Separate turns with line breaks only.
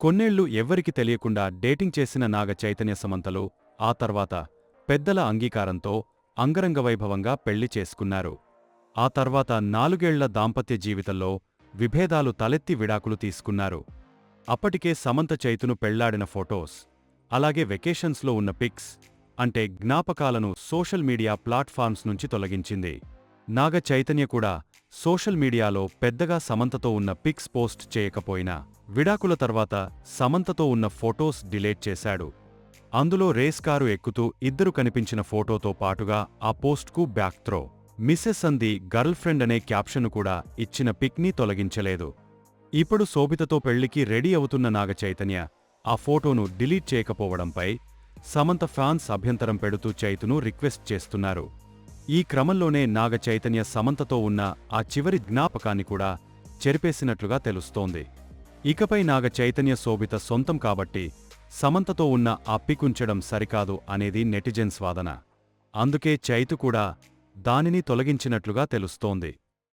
కొన్నేళ్ళు ఎవ్వరికి తెలియకుండా డేటింగ్ చేసిన నాగ చైతన్య సమంతలు ఆ తర్వాత పెద్దల అంగీకారంతో అంగరంగవైభవంగా పెళ్ళి చేసుకున్నారు. ఆ తర్వాత నాలుగేళ్ళ దాంపత్య జీవితంలో విభేదాలు తలెత్తి విడాకులు తీసుకున్నారు. అప్పటికే సమంత చైతును పెళ్ళాడిన ఫొటోస్ అలాగే వెకేషన్స్లో ఉన్న పిక్స్ అంటే జ్ఞాపకాలను సోషల్ మీడియా ప్లాట్ఫామ్స్ నుంచి తొలగించింది. నాగ చైతన్య కూడా సోషల్ మీడియాలో పెద్దగా సమంతతో ఉన్న పిక్స్ పోస్ట్ చేయకపోయినా విడాకుల తర్వాత సమంతతో ఉన్న ఫొటోస్ డిలీట్ చేశాడు. అందులో రేస్ కారు ఎక్కుతూ ఇద్దరు కనిపించిన ఫోటోతో పాటుగా ఆ పోస్ట్కు బ్యాక్ త్రో. మిస్సెస్ అంది గర్ల్ ఫ్రెండ్ అనే క్యాప్షను కూడా ఇచ్చిన పిక్ని తొలగించలేదు. ఇప్పుడు శోభితతో పెళ్ళికి రెడీ అవుతున్న నాగ చైతన్య ఆ ఫోటోను డిలీట్ చేయకపోవడంపై సమంత ఫ్యాన్స్ అభ్యంతరం పెడుతూ చైతును రిక్వెస్ట్ చేస్తున్నారు. ఈ క్రమంలోనే నాగ చైతన్య సమంతతో ఉన్న ఆ చివరి జ్ఞాపకాన్ని కూడా చెరిపేసినట్లుగా తెలుస్తోంది. ఇకపై నాగ చైతన్య శోభిత సొంతం కాబట్టి సమంతతో ఉన్న అప్పికుంచడం సరికాదు అనేది నెటిజన్స్ వాదన. అందుకే చైతు కూడా దానిని తొలగించినట్లుగా తెలుస్తోంది.